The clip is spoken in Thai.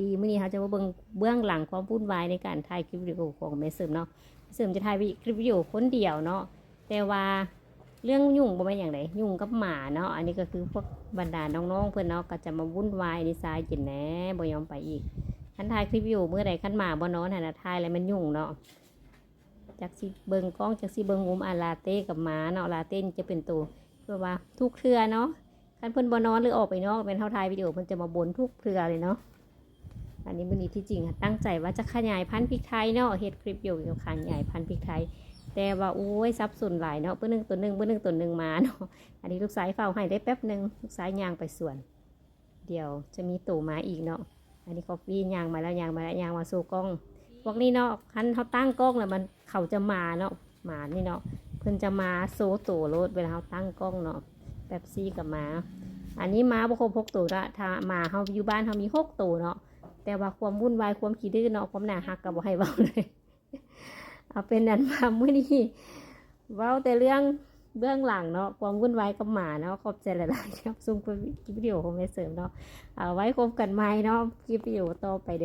ดีมื้อนี้เขาจะมาเบิ่งเบื้องหลังความวุ่นวายในการถ่ายคลิปวิดีโอของแม่เสริมเนาะแม่เสริมจะถ่ายคลิปวิดีโอคนเดียวเนาะแต่ว่าเรื่องยุ่งบ่แม่นอย่างไรยุ่งกับหมาเนาะอันนี้ก็คือพวกบรรดาน้องๆเพื่อนเนาะก็จะมาวุ่นวายในสายกินแหน่บ่ยอมไปอีกคันถ่ายคลิปวิดีโอเมื่อใดคันหมาบ่นอนหันนะถ่ายแล้วมันยุ่งเนาะจากสิเบิงกล้องจากสิเบิ่งมุมอาลาเต้กับหมาเนาะลาเต้จะเป็นตัวเพื่อว่าทุกเทื่อเนาะคันเพิ่นบ่นอนหรือออกไปนอกเป็นเท่าทายวิดีโอเพิ่นจะมาบ่นทุกเครือเลยเนาะ อันนี้มื้อนี้ที่จริงอะตั้งใจว่าจะขยายพันธุ์พริกไทยเนาะเฮ็ดคลิปอยู่เกี่ยวกับขยายพันธุ์พริกไทย แต่ว่าโอ้ยซับสนหลายเนาะเปิ้นหนึงตัวหนึ่งเปิ้นหนึงตัวหนึ่งมาเนาะอันนี้ลูกสายเฝ้าให้ได้แป๊บหนึ่งลูกสายยางไปสวน เดี๋ยวจะมีตู่มาอีกเนาะอันนี้คอฟฟี่ยางมาแล้วยางมาแล้วยางมาสู่กล้อง พวกนี้เนาะคันเขาตั้งกล้องแล้วมันเขาจะมาเนาะหมานี่เนาะเพิ่นจะมาโซตู่รถเวลาเขาตั้งกล้องเนาะแป๊บซี่กับมาอันนี้ม้าบ่ครบหกตัวละถ้ามาเฮาอยู่บ้านเฮามีหกตัวเนาะ แต่ว่าความวุ่นวายความขี้ดื้อเนาะความหนาหักกับ่ให้เบาเลยเอาเป็นนั้นมามื้อนี้เบาแต่เรื่องเบื้องหลังเนาะความวุ่นวายกับหมาเนาะขอบใจหลายๆครับซุ่มคลิปวิดีโอของแม่เสริมเนาะเอาไว้คบกันใหม่เนาะคลิปวิดีโอต่อไปเด้อ